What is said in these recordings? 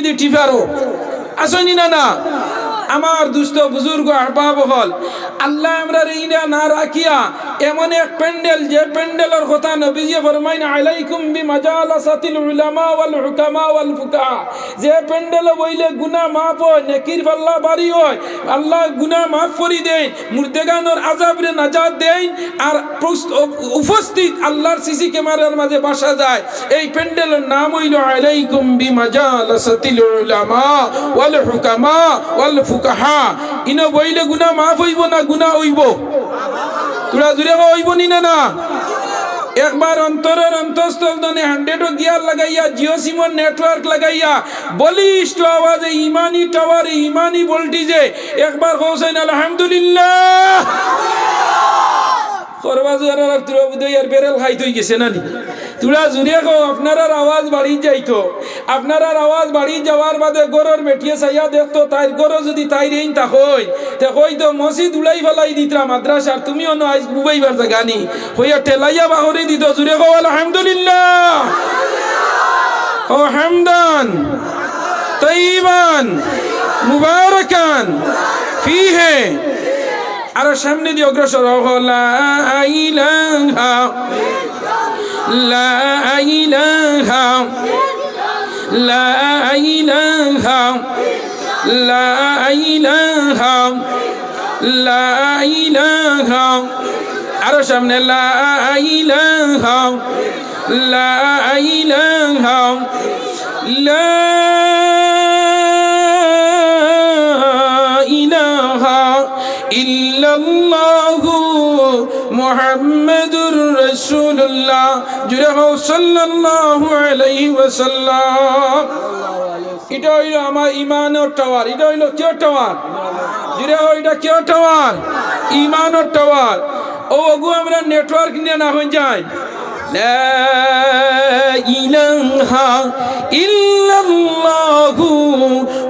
যদি টিফারো আসনি না না? আমার দুস্থ বুজুর্গ আহবাব হল আল্লাহ আমরা রেইনা না রাখিয়া এমন এক প্যান্ডেল, যে প্যান্ডেলের কথা নবীজি ফরমাইন, আলাইকুম বি মাজালাসাতিল উলামা ওয়াল হুকামা ওয়াল ফুকাহা। যে প্যান্ডেল বইলে গুনাহ মাফ হয়, নেকির পাল্লা বাড়ি হয়, আল্লাহ গুনাহ মাফ করি দেন, মুর্দেগানোর আজাবরে নাজাত দেন, আর উপস্থিত আল্লাহর সিসি ক্যামেরার মাঝে বাসা যায়। এই প্যান্ডেলের নাম হইল, আলাইকুম বি মাজালাসাতিল উলামা ওয়াল হুকামা ওয়াল ফুকাহা। ইনো বইলে গুনাহ মাফ হইব না গুনাহ হইব তোরা জুড়ে হইব নি না না? একবার অন্তরের অন্তঃস্থল দনে হান্ড্রেড গিয়ার লাগাইয়া জিও সিমর নেটওয়ার্ক লাগাইয়া, বলিষ্ঠ আওয়াজে ইমানি টাওয়ারে ইমানি ভোল্টেজে একবার হোসেন আলহামদুলিল্লাহ! করবা জোয়ার আর তুরা বুধই আর বেরেল খাই তুই গেছে না নি? তুরা জুড়ে কো আপনার আওয়াজ বাড়ি যাইতো। আপনার আওয়াজ বাড়ি যাওয়ার বাদে গরর বেটিয়ে চাইয়া দেখতো তাই গরো যদি তাই রেইন তা হই। তে কই তো মসজিদ উলাই ফেলাই দিতরা মাদ্রাসার, তুমি অন্য আইস বুবাইবার জায়গা নি। হইয়া টেলাইয়া বাহরি দিত, জুড়ে কো আলহামদুলিল্লাহ। ও হামদান, তৈবান, মুবারকান, ফিহে। আরও সামনে দিয়ে অগ্রসর হও, লা ইলাহা লা ইলাহা। লা ইলাহা লা ইলাহা লা ইলাহা। আরও সামনে, লা ইলাহা লা ইলাহা লা ইলাহা ইল্লাল্লাহু মোহাম্মদুর রসুল্লাহ জুরাহ সাল্লাল্লাহু আলাইহি ওয়াসাল্লাম। এটা হইল আমার ইমানের টাওয়ার, এটা হইল কে টাওয়ার? জুরে এটা কে টাওয়ার? ইমানের টাওয়ার। ও ওগু আমরা নেটওয়ার্ক নিয়ে না হয়ে যাই।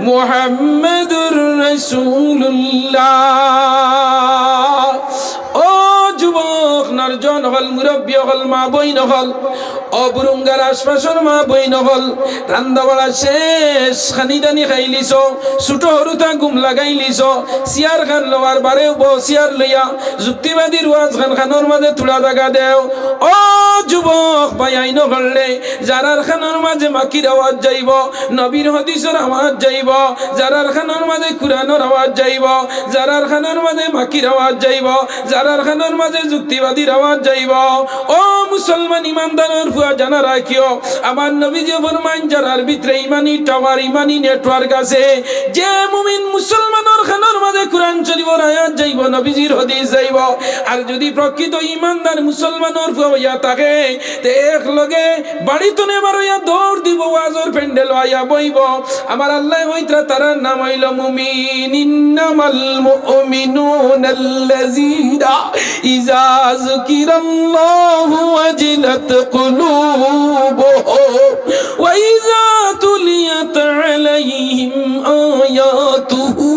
মোহাম্মদুর রসুল্লাহ মা বই নহল অবরুঙ্গার আশপাশর মা বই নহল রান্দা বাড়া শেষ খানি দানি খাইলিছ ছোট সৰুতা গুম লাগাইলিছ চিয়ার খান লোৱাৰ বাৰে ব চিয়ার লইয়া যুক্তিবাদী ওয়াজ খান খানৰ মাজে তোলা জাগা দেও। ও যুবক ভাই আইন করলে যারার খানোর মাঝে মাকির আওয়াজ যাইব নবীর হদিসের আওয়াজ যাইব যারার খানোর মাঝে কুরআনের আওয়াজ যাইব যারার খানোর মাঝে মাকির আওয়াজ যাইব যারার খানোর মাঝে যুক্তিবাদীর আওয়াজ যাইব। ও মুসলমান ইমানদারের ফুয়া জানা রাখিও। আমার নবী যে ফরমান যারার ভিতরে ইমানি টাওয়ার ইমানি নেটওয়ার্ক আছে, যে মুমিন মুসলমানের খানোর মাঝে কুরআন যাইব, নবীজির হদিস যাইব। আর যদি প্রকৃত ইমানদার মুসলমানের হইয়া থাকে এক লগে বাড়ি তো নেবার হইয়া দৌড় দিব ওয়াজর প্যান্ডেল হইয়া বইব। আমার আল্লাহ হইতরা তারার নাম হইল মুমিন। ইন্নামাল মুমিনুন আল্লাযীনা ইযা যুকিরাল্লাহু ওয়াজিলাত কুলুবুহুম ওয়া ইযা তুলিয়াত আলাইহিম আয়াতুহু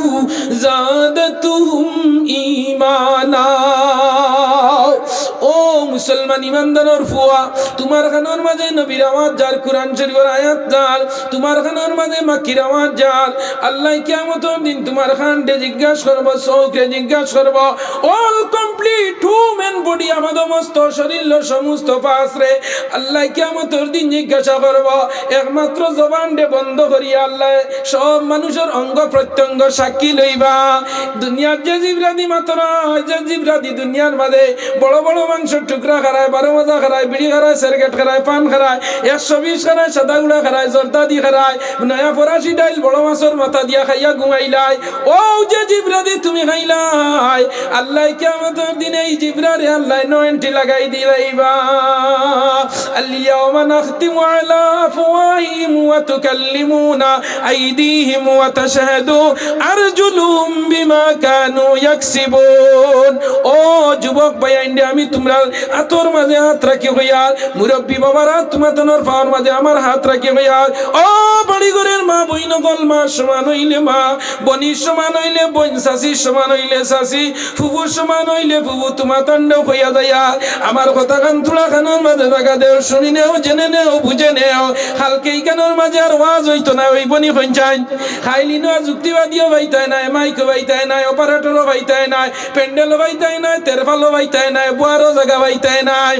জাদাতুহুম ঈমানা ও মুসলমান ইমানদারর ফুয়া, তোমার খানোর মাঝে নবীর আওয়াজ যার কোরআন শরীফের আয়াত যার, তোমার খানোর মাঝে মাকির আওয়াজ যার, আল্লাহ কিয়ামতের দিন তোমার খানটে জিজ্ঞাসা করব চৌকে জিজ্ঞাসা করব অল কমপ্লিট হিউম্যান বডি আমাদের মস্ত শরীর সমস্ত পাশ রে, আল্লাহ কিয়ামতের দিন জিজ্ঞাসা করব, একমাত্র জবান ডে বন্ধ করিয়া আল্লাহ সব মানুষের অঙ্গ প্রত্যঙ্গ সাক্ষী লইবা, দুনিয়ার যে জিবরাদি মাত্র যে জিবরাদি দুনিয়ার মাঝে বড় বড় মাংসের টুকরা খারায় বারো মজা খারায় বিড়ি খারায় সেরগেট খারায় পান খারায় একশো বিশ খারায় সাদা গুড়া খারায় জর্দা দি খারায় নয়া ফরাসি ডাইল বড় মাছের মাথা দিয়া খাইয়া ঘুমাইলাই ও যে জিবরাদি তুমি খাইলাই আল্লাহ কিয়ামতের দিনে এই জিবরারে আল্লাহ নয়নটি লাগাই দিলাইবা اليوم نختم على أفواههم وتكلمنا أيديهم وتشهد أرجلهم بما كانوا يكسبون ও ও যুবক ভাই আইন্ডে আমি তোমরা আতর মাঝে হাত রাখি হইয়ার মুরব্বী বাবার হাত তোমার পাওয়ার মাঝে আমার হাত রাখি হইয়ার ও বাড়ি ঘরের মা, বইন হল মা, সমান হইলে মা। বনি সমান হইলে বন শাশির সমান হইলে শাশি ফুবুর সমান হইলে ফুবু তোমা কাণ্ড হইয়া যাইয়া। আমার কথা কান তুলা খানোর মাঝে থাকা দেও, শুনি নেও, জেনে নেও, বুঝে নেও। হালকে কানোর মাঝে আর ওয়াজ হইতো না, ওই বনি পঞ্চায়েত। খাইলি না, যুক্তিবাদীও বাইতায় নাই মাইকো বাইতায় নাই, অপারেটরও বাইতায় নাই প্যান্ডেলও বাইতায় নাই তেরফালও বাইতায় নাই, বুয়ারও জায়গা বাইতায় নাই।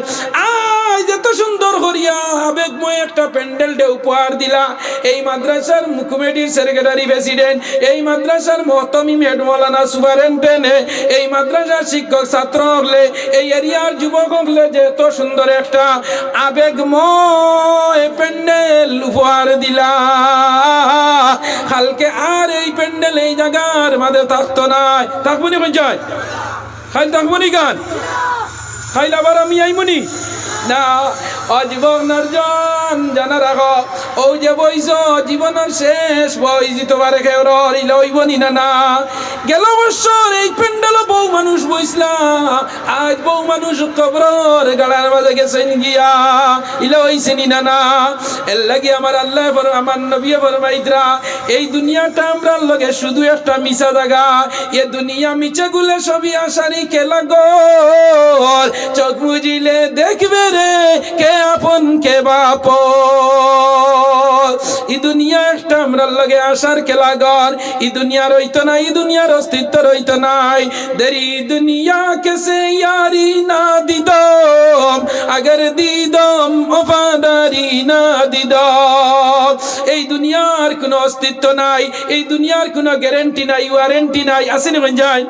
আজ এত সুন্দর করিয়া আবেগময় একটা প্যান্ডেল ডে উপহার দিলা। এই মাদ্রাসার কমিটির সেক্রেটারি প্রেসিডেন্ট, এই মাদ্রাসার মহতমি মেড মৌলানা সুপারেন্টেন্ট এই মাদ্রাসার শিক্ষক ছাত্র হলে, এই এরিয়ার যুবক হলে যে এত সুন্দর একটা আবেগময় প্যান্ডেল উপহার দিলা। কালকে আর এই প্যান্ডেল এই জায়গার মাঝে থাকতো নাই থাকব নি পঞ্চায়েত? খাইল থাকব নি গান? খাইল আবার আমি আইমনি না অজীবন অর্জন জানা রাখো। ও যে বইস জীবনের শেষ বই তোমার খেউর ইলে ওইবনি না না। গেল বছর এই প্যান্ডেল বউ মানুষ বইসলা। আজ বউ মানুষ কবর গাড়ার মাঝে গেছেন গিয়া ইলে ওইছেনি না না। এর লাগি আমার আল্লাহ আমার নবী ফরমাইতরা, এই দুনিয়াটা আমরা লগে শুধু একটা মিছা জায়গা। এ দুনিয়া মিছে গুলে সবই আসারি কেলা গোল চোখ বুঝিলে দেখবে রে, কে আপন কে বাপ ই দুনিয়া একটা আমরা লগে আসার খেলা ঘর। ই দুনিয়া রইতো না ই দুনিয়ার অস্তিত্ব রইতো নাই। দেরি দুনিয়া কেসে ইয়ারি না দিদম। আগের দিদম, ওফাদারি না দিদম। এই দুনিয়ার কোনো অস্তিত্ব নাই, এই দুনিয়ার কোনো গ্যারেন্টি নাই ওয়ারেন্টি নাই, আসেনি যায়?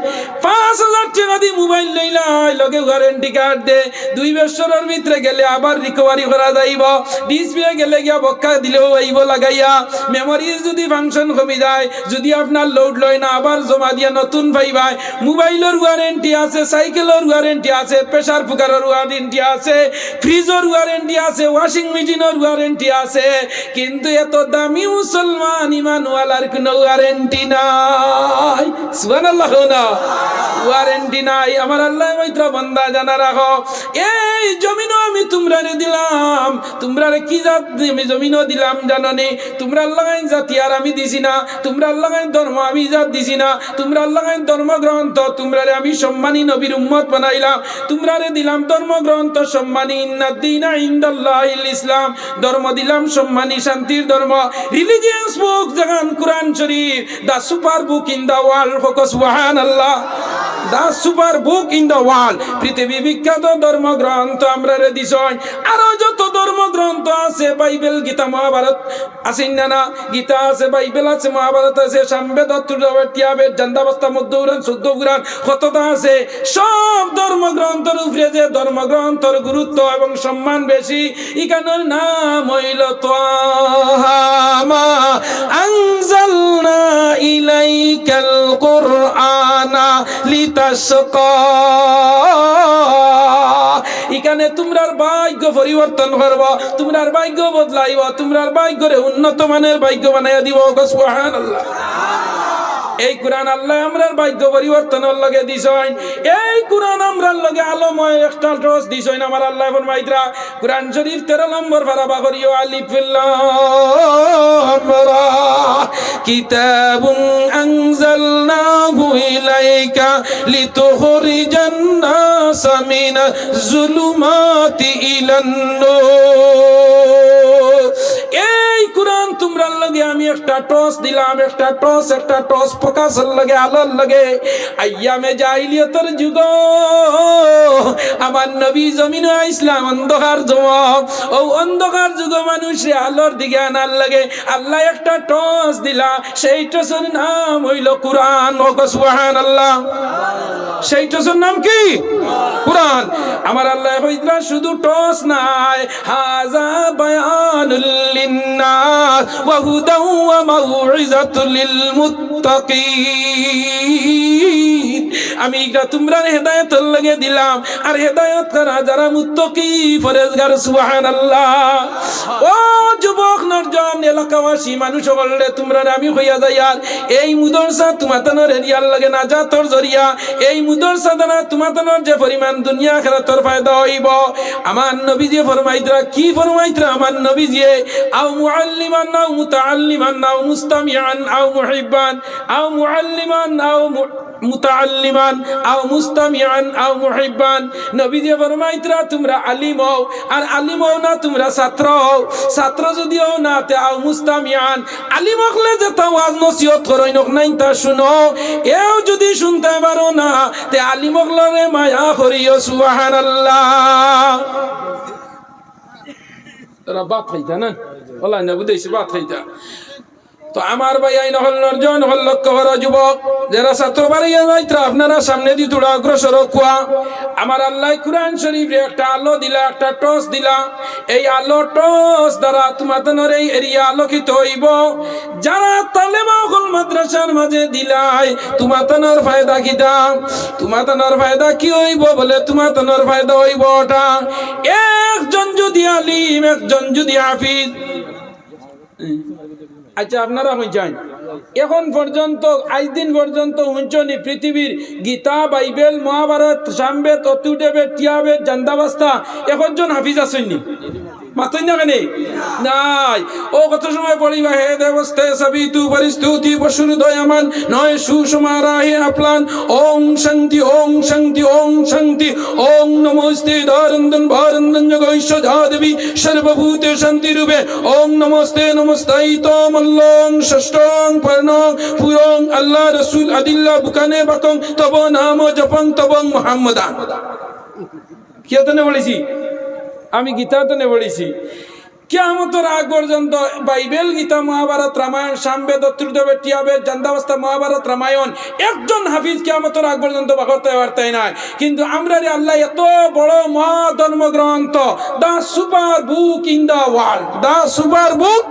পাঁচ হাজার টাকা দিয়ে মোবাইল লইলাই লগে ওয়ারেন্টি কার্ড দে, দুই বছরের ভিতরে গেলে আবার রিকভারি করা যাইব ডিসপ্লে গেলে গিয়া বক্কা দিলেও আইব লাগাইয়া। মেমোরি যদি ফাংশন কমি যায়, যদি আপনার লোড লয় না, আবার জমা দিয়া নতুন পাইবাই। মোবাইলের ওয়ারেন্টি আছে, সাইকেলের ওয়ারেন্টি আছে প্রেসার কুকারের ওয়ারেন্টি আছে ফ্রিজের ওয়ারেন্টি আছে ওয়াশিং মেশিনের ওয়ারেন্টি আছে, কিন্তু এত দামি মুসলমান ইমানওয়ালার কোনো ওয়ারেন্টি নাই। সুবহানাল্লাহ না। ওয়ারেন্টি নাই। আমার আল্লাহ মৈত্র বন্দা জানা রাখো। এই জমিনও আমি তোমরা দিলাম। তোমরা কি জাত আমি জমিনও দিলাম জানো জাননি? তোমরা আল্লাহ জাতি আর আমি দিছি না। তোমরা আল্লাহ ধর্ম আমি জাত দিছি না। তোমরা আল্লাহ ধর্মগ্রন্থ তোমরা আমি সম্মানী নবীর উম্মত বানাইলাম। তোমরা দিলাম ধর্মগ্রন্থ সম্মানী ইন্নাদ্দিনা ইন্দাল্লাহ ইসলাম। ধর্ম দিলাম সম্মানী শান্তির ধর্ম। Religious book জাগান Quran Sharif the super book in the world focus Wuhan Allah the super book in the world পৃথিবী বিখ্যাত ধর্মগ্রন্থ আমরা রে দিছয় আরও যত ধর্মগ্রন্থ আছে বাইবেল, গীতা মহাভারত। আছে না না, গীতা আছে বাইবেল, আছে মহাভারত, আছে সামবেদ তিয়াবেদ জান্দাবস্তা মধ্যুরান শুদ্ধ পুরাণ কতটা আছে? সব ধর্মগ্রন্থের উপরে যে ধর্মগ্রন্থের গুরুত্ব এবং সম্মান বেশি ইকানোর নাম হইল তোহামা আনজালনা ইলাইকাল ভাগ্য পরিবর্তন করব, তোমরার ভাগ্য বদলাইব, তোমরার ভাগ্যরে উন্নত মানের ভাগ্য বানাইয়া দিব সুবহানাল্লাহ। এই কোরআন আল্লাহ আমরার ভাগ্য পরিবর্তনের লগে দিছইন এই কোরআন আমরার লগে আলময় একটা টস দিছইন আমার আল্লাহ ফরমাইতরা কোরআন শরীফ 13 নম্বর ফারাবা করিও, আলিফ লাম রা। কিতাবুন আনজালনাহু ইলাইকা লিতুখরিজান নাস মিনাজ জুলুমাতি ইলান নূর তোমরা লগে আমি একটা টস দিলাম, একটা টস একটা টস প্রকাশের লগে, আলোর লগে। আইয়ামে জাইলিয়তর যুগ। আমার নবী জমিন ইসলাম অন্ধকার যুবক ও অন্ধকার যুগ মানুষে আলোর দিকে আনার লাগে আল্লাহ একটা টস দিলা। সেই টসের নাম হইল কোরআন। ও সুবহান আল্লাহ সেই টসের নাম কি? কোরআন। আমার আল্লাহ হইতরা শুধু টস নাই। হাজা বায়ানুল وهدى وموعظة للمتقين. আমি এটা তোমরা হেদায়ত লাগে দিলাম। আর হেদায়ত করা যারা মুত্তকি ফরেজগার সুবহান আল্লাহ ও যুবক, নরজন, এলাকাবাসী, মানুষ বললে তোমরা আমি হইয়া যাই আর এই মুদরসা তোমাতানোর এরিয়ার লাগে না যা তোর জরিয়া। এই মুদরসা দ্বারা তোমাতানোর যে পরিমাণ দুনিয়া খেলা তোর ফায়দা হইব। আমার নবী যে ফরমাইতরা, কি ফরমাইতরা আমার নবী যে আও মুআল্লিমান নাও মুতাআল্লিমান নাও মুস্তামিআন, আও মুহিব্বান, আও মুআল্লিমান মু- মুতাআল্লিমান আও মুস্তামিআন আও মুহিব্বান। নবী যে ফরমাইতরা তোমরা আলিম হও, আর আলিম হও না, তোমরা ছাত্র হও। ছাত্র যদি হও না, তে আও মুস্তামিআন। আলিম হলে যে তা ওয়াজ নসিহত করই নক নাই তা শুনো। এও যদি শুনতে পারো না, তে আলিম হলরে মায়া করিও, সুবহানাল্লাহ। তারা বাত খাইতা না? ওলা না বুঝেছি বাত খাইতা তো আমার ভাই আইন হল হল লক্ষ্য করা যুবক। যারা ছাত্র বাড়িয়ে যাইত্রা আপনারা সামনে দি তোরা অগ্রসর কুয়া। আমার আল্লাহ কুরআন শরীফে একটা আলো দিলা, একটা টস দিলা। এই আলো টস দ্বারা তোমাদের এই এরিয়া আলোকিত হইব। যারা তালেমা হল মাদ্রাসার মাঝে দিলাই, তোমাদের ফায়দা কি দাম তোমাদের ফায়দা কি হইব বলে তোমাদের ফায়দা হইব ওটা? একজন যদি আলিম, একজন যদি হাফিজ। আচ্ছা আপনারা হইছেন এখন পর্যন্ত, আজ দিন পর্যন্ত হুঞ্চনি পৃথিবীর গীতা, বাইবেল, মহাভারত, সামবেদ অতুটেবেদ টিয়াবেদ, জান্দাবাস্তা একজন হাফিজ আসেননি মাতই না কেনে নাই। ও কত সময় পড়িবা হে দেবস্তে সবই তু পরিস্তুতি পশুর দয়ামান, নয় সুষমারাহে আপলান। ওং শান্তি ওং শান্তি ওং শান্তি। ওং নমস্তে দারন্দন ভারন্দন জগৈশ্য দেবী সর্বভূতে শান্তি রূপে ওং নমস্তে নমস্তাই তো মল্লং ষষ্ঠং পর্ণং পুরং আল্লাহ রসুল আদিল্লা বুকানে বাকং তব নাম জপং তবং বলেছি? আমি গীতা তো বলেছি কেমতর আগ পর্যন্ত বাইবেল গীতা মহাভারত, রামায়ণ, সামবেদ অত্রুদেবের টিয়াবেদ জান্দাবস্থা মহাভারত, রামায়ণ, একজন হাফিজ কেমতর আগ পর্যন্ত বাকরতে পারতাই নাই। কিন্তু আমরা রে আল্লাহ এত বড় মহা ধর্মগ্রন্থ the super book in the world, the super book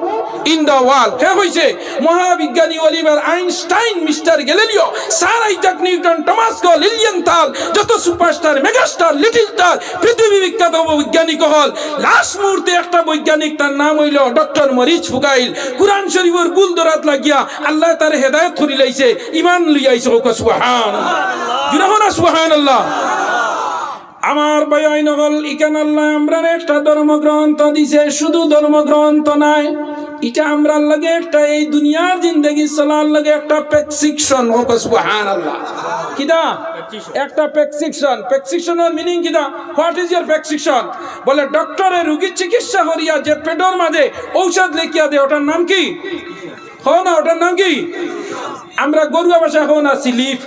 in the world. কে হইছে, মহাবিজ্ঞানী Oliver Einstein, mister Galileo, sir Isaac Newton Thomas গো লিলিয়ান তাল যত সুপারস্টার, মেগাস্টার, লিটল স্টার, পৃথিবী বিখ্যাত বৈজ্ঞানিক হল লাস্ট মুহূর্তে একটা বৈজ্ঞানিক তার নাম হইল ডক্টর মরিচ ফুকাইল। কুরআন শরীফের গুল দরাত লাগিয়া আল্লাহ তার হেদায়ত করি লাইছে ইমান লইয়াইছে ওকে সুবহান দিনা সুবহানাল্লাহ। আমার ভাই নগল ইকান আল্লাহ আমরা একটা ধর্মগ্রন্থ দিছে শুধু ধর্মগ্রন্থ নাই। এটা আমরা লাগে একটা এই দুনিয়ার জিন্দগি চলার লাগে একটা প্রেসক্রিপশন। হোক সুবহান আল্লাহ কিদা? একটা প্রেসক্রিপশন। প্রেসক্রিপশনের মিনিং কিদা? হোয়াট ইজ ইয়ার প্রেসক্রিপশন বলে ডক্টরে রুগীর চিকিৎসা করিয়া যে পেটর মাঝে ঔষধ লিখিয়া দেয় ওটার নাম কি? হো না ওটার নাম কি? আমরা গরুয়া ভাষা হো না সিলিফ।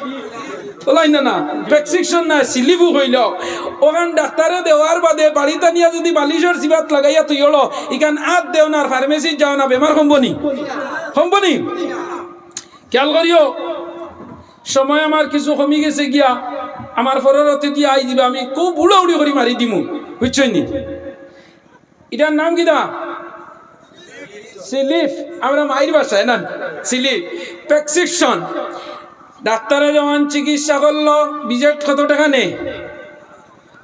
তোলাই না না। প্রেসক্রিপশন না সিলিবু হইল ওখান ডাক্তারে দেওয়ার বাদে বাড়িতে নিয়ে যদি বালিশের সিবাত লাগাইয়া তুই হলো ইখান আত দেও না ফার্মেসি যাও না বেমার কমবনি কমবনি খেয়াল করিও সময় আমার কিছু কমি গেছে গিয়া আমার ফররতে দিয়ে আই দিবে, আমি খুব উড়া উড়ি করে মারি দিমু বুঝছেন নি? এটার নাম কিনা সিলিফ আমরা মাইর বাসায় না সিলিফ প্রেসক্রিপশন ডাক্তারে যখন চিকিৎসা করল বিজেট কত টাকা নেই?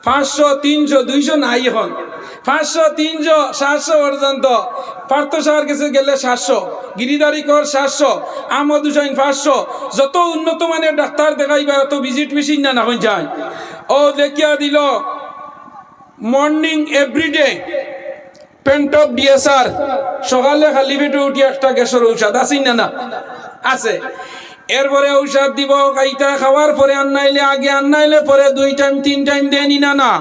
পাঁচশো, তিনশো, দুইশো নাই এখন। পাঁচশো, তিনশো, সাতশো পর্যন্ত। পার্থ সাহার কাছে গেলে সাতশো গিরিদারি কর সাতশো, আহমদ হুসাইন পাঁচশো। যত উন্নত মানের ডাক্তার দেখাইবা অত ভিজিট মেশিন না না যায় ও দেখিয়া দিল মর্নিং এভরিডে অফ ডিএসআর সকালে খালি পেটে উঠি একটা গ্যাসের ঔষধ, আছে না না? আছে। এরপরে ঔষধ দিব কাইটা খাওয়ার পরে আন্নাইলে, আগে আন্নাইলে, পরে দুই টাইম তিন টাইম দেনি না না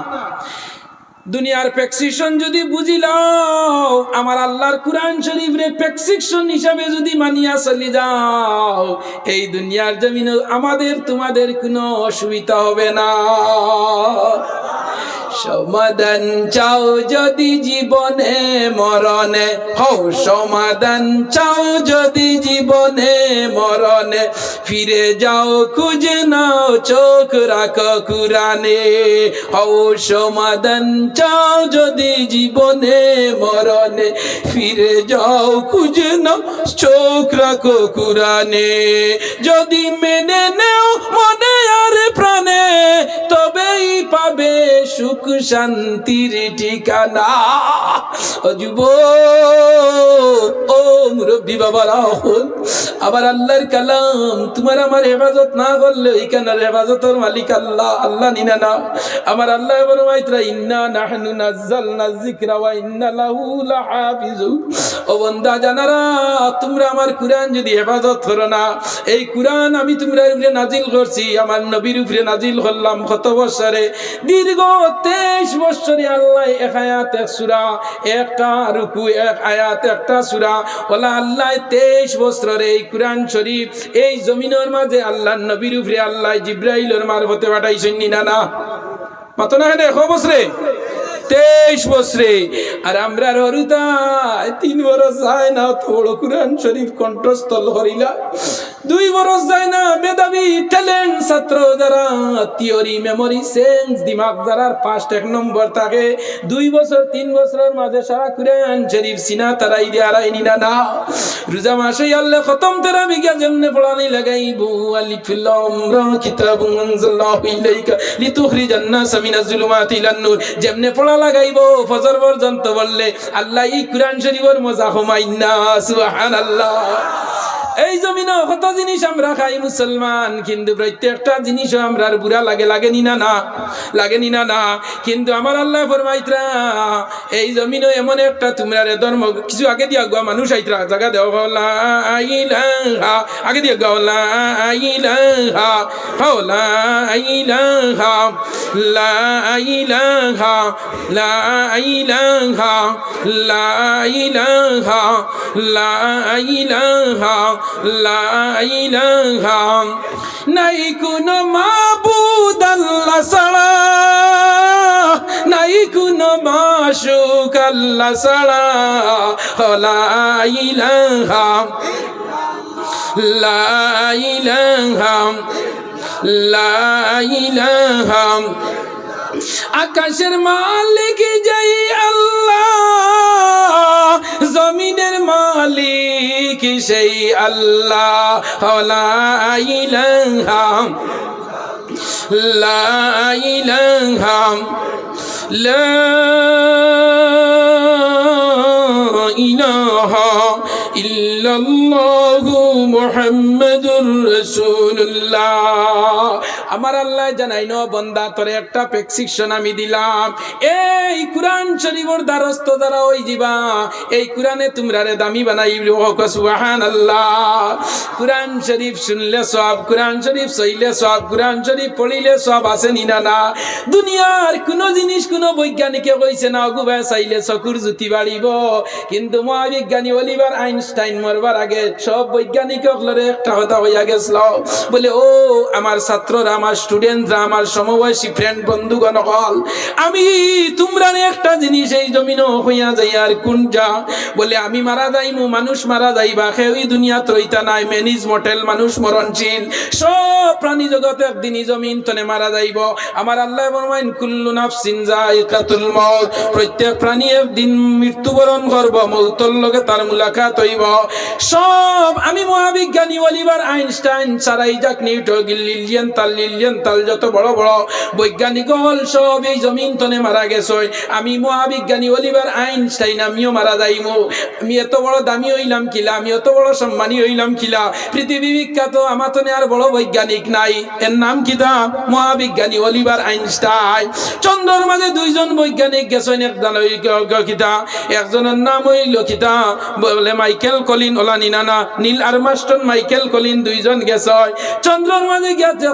দুনিয়ার প্রেসক্রিপশন যদি বুঝিলাও আমার আল্লাহর কুরআন শরীফরে প্রেসক্রিপশন হিসাবে যদি মানিয়া চলি যাও, এই দুনিয়ার জমিনে আমাদের, তোমাদের কোনো অসুবিধা হবে না। সমাধান চাও যদি জীবনে মরণে। হও, সমাধান চাও যদি জীবনে মরণে। ফিরে যাও, খুঁজে নাও, চোখ রাখো কুরানে হও, সমাধান চাও যদি জীবনে মরণে। ফিরে যাও, খুঁজে নাও, চোখ রাখো কুরানে যদি মেনে নেও, মনে আর প্রাণ সুখ শান্তির ঠিকানা। ও যুব ও মুরব্বী বাবারা, হল আবার আল্লাহর কালাম, তোমার আমার হেফাজত না করলে ওইখানের হেফাজতের মালিক আল্লাহ আল্লাহ নিনা না। আমার আল্লাহ বড় মাইত্রা ইন্না নাহনু নাজ্জালনা যিকরা ওয়া ইন্না লাহু লাহাফিজু। ও বন্দা জানারা, তোমরা আমার কুরআন যদি হেফাজত করো না, এই কুরআন আমি তোমরা উপরে নাজিল করছি, আমার নবীর উপরে নাজিল হলাম কত বছরে? দীর্ঘ তেইশ বছরে আল্লাহ এক আয়াত, এক সুরা, একটা রুকু, এক আয়াত, একটা সুরা। ওলা আল্লাহ, তেইশ বছরের এই কুরআন শরীফ, এই জমিনের মাঝে আল্লাহ নবীর উপরে আল্লাহ জিব্রাইলের মারফতে পাঠাইছেন না না মাতো না কেন? এক বছরে তেইশ বছরে। আর আমরা হরুতা তিন বরস যায় না তো বড় কুরআন শরীফ কণ্ঠস্থল হরিলা। দুই বরস যায় না, মেধাবী ট্যালেন্ট ছাত্র যারা থিওরি মেমোরি সেন্স দিমাগ যারা ফার্স্ট এক নম্বর থাকে। দুই বছর, তিন বছরের মাঝে সারা কুরআন শরীফ সিনা তারাই দিয়ে আড়াই নিনা না রোজা মাসে আল্লাহ খতম তেরা বিঘা যেমনে পড়ানি লাগাইবু। আলিফুল আমরা কিতাবুন আনজালনাহু ইলাইকা। লিতুখরিজান নাস মিনাজ জুলুমাতি ইলান নূর যেমনে পড়া লাগাইবো ফজর পর্যন্ত বললে আল্লাহ ই কুরআন শরীফের মজা হুমাইন্না সুবহানাল্লাহ। এই জমিনে কত জিনিস আমরা খাই মুসলমান? কিন্তু প্রত্যেকটা জিনিসও আমরা বুড়া লাগে লাগেনি না না লাগেনি না না কিন্তু আমার আল্লাহ ফরমাইত্রা, এই জমিনে এমন একটা তোমরা রে ধর্ম, কিছু আগে দিয়া গুয়া মানুষ আইত্রা জায়গা দেও হলা আগে দিয়া গুয়া হলা আইলাহা হলা আইলাহা লা আইলাহা লা আইলাহা লা আইলাহা লা আইলাহা লা ইলাহা নাই কোনো মাবুদ আল্লাহ ছাড়া। নাই কোনো মাশুক আল্লাহ ছাড়া। লা ইলাহা লা ইলাহা লা ইলাহা আকাশের মালিক যাই আল্লাহ, জমিনের মালিক সেই আল্লাহ, লা ইলাহা লা ইলাহা লা ইলাহা ইল্লাল্লাহু মুহাম্মাদুর রাসূলুল্লাহ। আমার আল্লাহ জানাই ন বন্দা, তোরে একটা প্রেসক্রিপশন আমি দিলাম। এই কুরআন শরীফের দ্বারস্থ দ্বারা ওই দিবা এই কুরআনে তোমরা রে দামি বানাই সুবহানাল্লাহ। কুরআন শরীফ শুনলে সব, কুরআন শরীফ সইলে সব, কুরআন শরীফ পড়িলে সব আছে নিনা না দুনিয়ার কোনো জিনিস, কোনো বৈজ্ঞানিকে কইছে না অগুবা চাইলে চকুর জুতি বাড়িব। কিন্তু মহাবিজ্ঞানী অলিভার আইনস্টাইন মরবার আগে সব বৈজ্ঞানিক একটা কথা হইয়া গেছিল। বলে, ও, আমার ছাত্ররা আমার স্টুডেন্টরা আমার সমবয়সী ফ্রেন্ড বন্ধুগণ হল, আমি তোমরা একটা জিনিস এই জমিনও হইয়া যাই আর কোন যা বলে আমি মারা যাইমু, মানুষ মারা যাইবা ওই দুনিয়া ত্রৈতা নাই, মেনিজ মটেল মানুষ মরণশীল, সব প্রাণী জগতে একদিন জমিন তনে মারা যাইব। আমার আল্লাহ বরমাইন কুল্লু নাফসিন যায়িকাতুল মউত প্রত্যেক প্রাণী একদিন মৃত্যুবরণ করব, মৌতর লগে তার মুলাকাত হইব। সব, আমি মহাবিজ্ঞানী Oliver Einstein sir Isaac Newton Lilian তাল লিলিয়ান তাল যত বড় বড় বৈজ্ঞানিক হল সব এই জমিন তনে মারা গেছে। আমি মহাবিজ্ঞানী অলিভার আইনস্টাইন, আমিও মারা যাইমু। আমি এত বড় দামি হইলাম কিলা, আমি এত বড় সম্মানী হইলাম কিলা। পৃথিবী বিখ্যাত, আমার তনে আর বড় বৈজ্ঞানিক নাই। এর নাম কিতা মহাবিজ্ঞানী অলিভার আইনস্টাইন। চন্দ্রর মাঝে দুইজন বৈজ্ঞানিক গেছেন, একজন কিতা? একজনের নাম হইল কিতা? বলে মাইকেল কলিন, ওলানি নানা। নীল আর্মাস্টন মাইকেল কলিন দুইজন গেছে। চন্দ্রর মাঝে গেছেন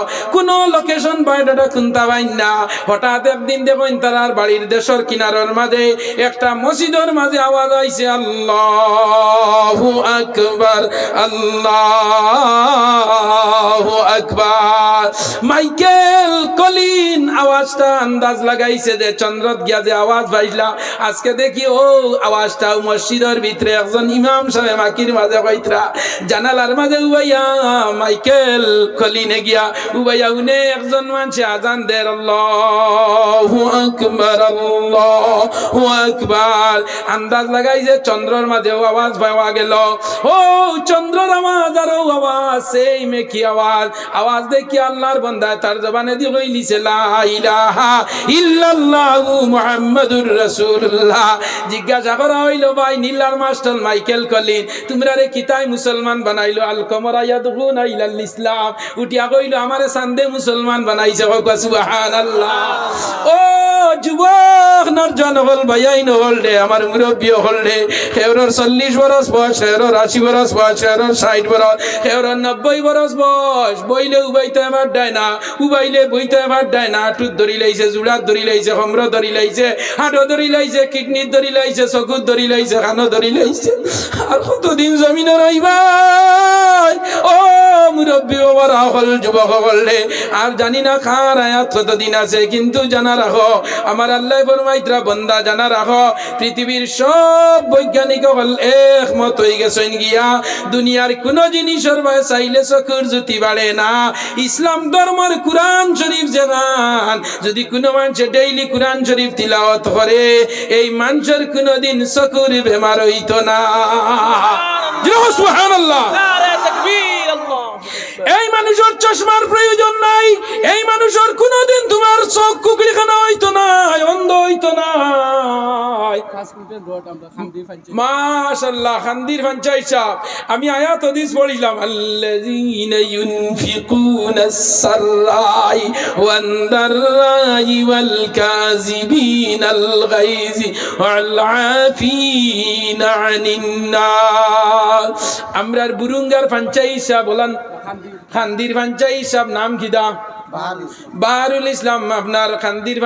কোনো লোকেশন বায়োডাটা খুনতা পাইন না। হঠাৎ একদিন দেখুন তার বাড়ির দেশের কিনারর মাঝে একটা মসজিদের মাঝে আওয়াজ আইছে, আল্লাহু আকবার আল্লাহু আকবার। মাইকেল কলিন আওয়াজটা আন্দাজ লাগাইছে যে চন্দ্রত গিয়া যে আওয়াজ পাইলা আজকে দেখি, ও, আওয়াজটা মসজিদের ভিতরে একজন ইমাম সাহেব মাকির মাঝে কইতরা, জানালার মাঝে উবাইয়া মাইকেল কলিনে গিয়া একজন আজান আন্দাজ লাগাইছে চন্দ্রর মাঝে আওয়াজ পাওয়া গেল। ও চন্দ্রর আওয়াজ আওয়াজ, সেই মেকি আওয়াজ। আওয়াজ দেখি আল্লাহর বান্দা তার জবানে রাসূলুল্লাহ। জিজ্ঞাসা করা হইল, ভাই, নীলার মাস্টার মাইকেল কলিন, তোমরা রে কিতাই মুসলমান বানাইলো? আল কমরা ইসলাম উঠিয়া কইলো, আমারে সান্দে মুসলমান বানাইছে সুবহানাল্লাহ। ও যুবক, নরজন হল ভাইয়াই নহল দে আমার মুরব্বী হল দে হেওরর চল্লিশ বরস বয়স, হেওরর আশি বরস বয়স, হেওরর ষাট বরস, হেওরর নব্বই বরস বয়স। বইলে উবাইতে আমার দেয় না, উবাইলে বইতে আমার দেয় না। হাঁটুত ধরি লাইছে, জুড়াত ধরি লাইছে হমর ধরি লাইছে, হাঁটো ধরি লাইছে কিডনির ধরি লাইছে, চকুত ধরি লাইছে কানো ধরি লাইছে। আর কতদিন জমিনে রইবাই ও মুরব্বী ওবার হল যুবক রে আর জানি না খার আয়াত কতদিন আছে কিন্তু জানা রাখো আমার আল্লাহ ফরমাইত্রা বন্দা জানা রাখো পৃথিবীর সব বৈজ্ঞানিক হল একমত হয়ে গেছেন গিয়া দুনিয়ার কোন জিনিসের ভয় চাইলে চকুর জ্যোতি বাড়ে না। ইসলাম ধর্মের কোরআন শরীফ জানান যদি কোনো মানুষে ডেইলি কোরআন শরীফ তিলাওয়াত করে এই মানুষের কোনোদিন চকুর বেমার হইত না। সুবহানাল্লাহ। এই মানুষের চশমার প্রয়োজন নাই। এই মানুষের কোনোদিন তোমার চোখ কুকড়িখানা হইতো না, অন্ধ হইতো না। মাশাআল্লাহ, খান্দির আমি আয়াত বুরুঙ্গার সাহেব বলেন খান্দির ভাঞ্চা সাহেব নাম কিদা বাহারুল ইসলাম আপনার খান্দির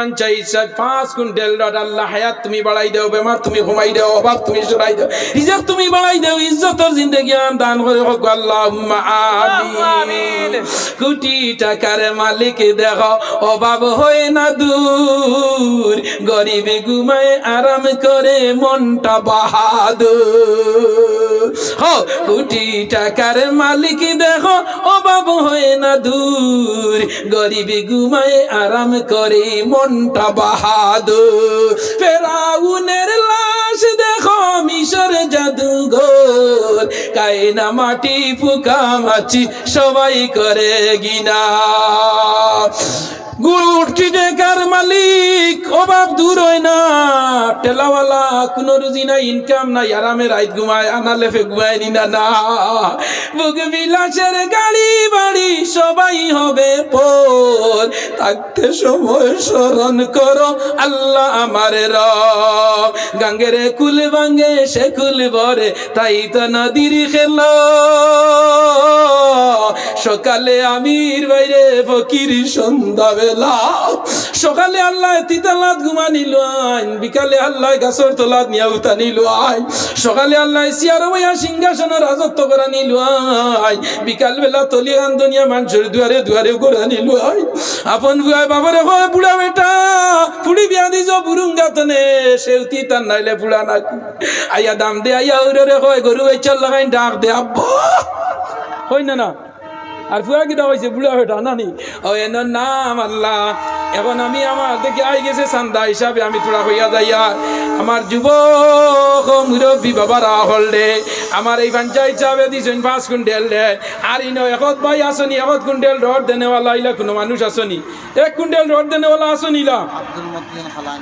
সাহেব, পাঁচ কুইন্টাল রড আল্লাহ হায়াত তুমি বাড়াই দাও, বেমার তুমি ঘুমাই দাও, অভাব তুমি সরাই দাও ইজ্জত তুমি বাড়াই দাও, ইজ্জতর জিন্দগি দান করে হোক আল্লাহ আমিন। কোটি টাকার মালিক দেখ, অভাব হয়ে না দূর। গরিবে ঘুমায় আরাম করে মনটা বাহাদুর। হো, কোটি টাকার মালিক দেখো, অভাব হয়ে না দূর। গরিবি ঘুমায় আরাম করে, মনটা বাহাদুর। ফেরাউনের লাশ দেখো, মিশর জাদুঘর। কায়না মাটি ফুকা মাছি সবাই করে গিনা। গুড়টি ডেকার মালিক? অভাব দূর হয় না। টেলাওয়ালা কোনো রুজি নাই ইনকাম নাই, আরামে রাইত ঘুমায় আনালে ফে ঘুমায় নি না বিলাসের গাড়ি বাড়ি, সবাই হবে পর। থাকতে সময় স্মরণ করো, আল্লাহ আমারে র গাঙ্গের কুল ভাঙ্গে সে কুল ভরে, তাই তো নদীর খেলো। সকালে আমির বাইরে ফকির সকালে আল্লাহ তিতালাত ঘুমা নিল আইন, বিকালে আল্লাহ গাছর তোলাত নিয়া উতা নিল সকালে আল্লাহ সিয়ার বইয়া সিংহাসনের রাজত্ব করা নিল আইন। বিকাল বেলা তলিয়ান দুনিয়া মানুষের দুয়ারে দুয়ারে করে নিল আইন। আপন বুয়াই বাবারে হয় বুড়া বেটা পুড়ি বিয়া দিছ বুরুঙ্গা তনে সেউতি তার নাইলে বুড়া না আইয়া দাম দে, আইয়া উরে হয় গরু এই চল লাগাই ডাক দে, আব্বা। হয় না না। আর ফুয়া কিটা হয়েছে বুড়া বেটা নানি ও এন নাম আল্লাহ এখন আমি আমার দেখি আই গেছে চান্দা হিসাবে আমি তোরা হইয়া যাইয়া, আমার যুবক মুরব্বী বাবারা হল দে, আমার এই পঞ্চায়েত হিসাবে দিছেন পাঁচ কুইন্টাল দে, আর ইন একত ভাই আসনি একত কুইন্টাল রড দেনেওয়ালা ইলা কোনো মানুষ আসনি এক কুইন্টাল রড দেনেওয়ালা আসনি ইলা। আব্দুল খালান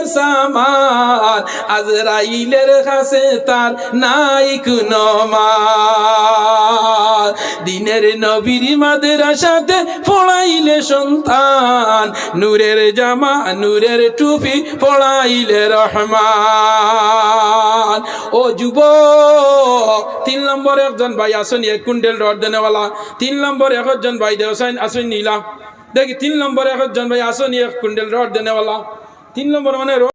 দুনিয়ার সামান আজরাইলের কাছে তার নাই কোনো দিনের নবীর মাদের সাথে পড়াইলে সন্তান, নূরের জামা, নূরের টুপি পড়াইলে রহমান। ও যুব তিন নম্বর একজন ভাই আসেন, এক কুইন্টাল রড দেনেওয়ালা তিন নম্বর একজন ভাই দেওসাইন আসেন নীলা। দেখি, তিন নম্বর একজন ভাই আসেন, এক কুইন্টাল রড দেনেওয়ালা তিন নম্বর মানে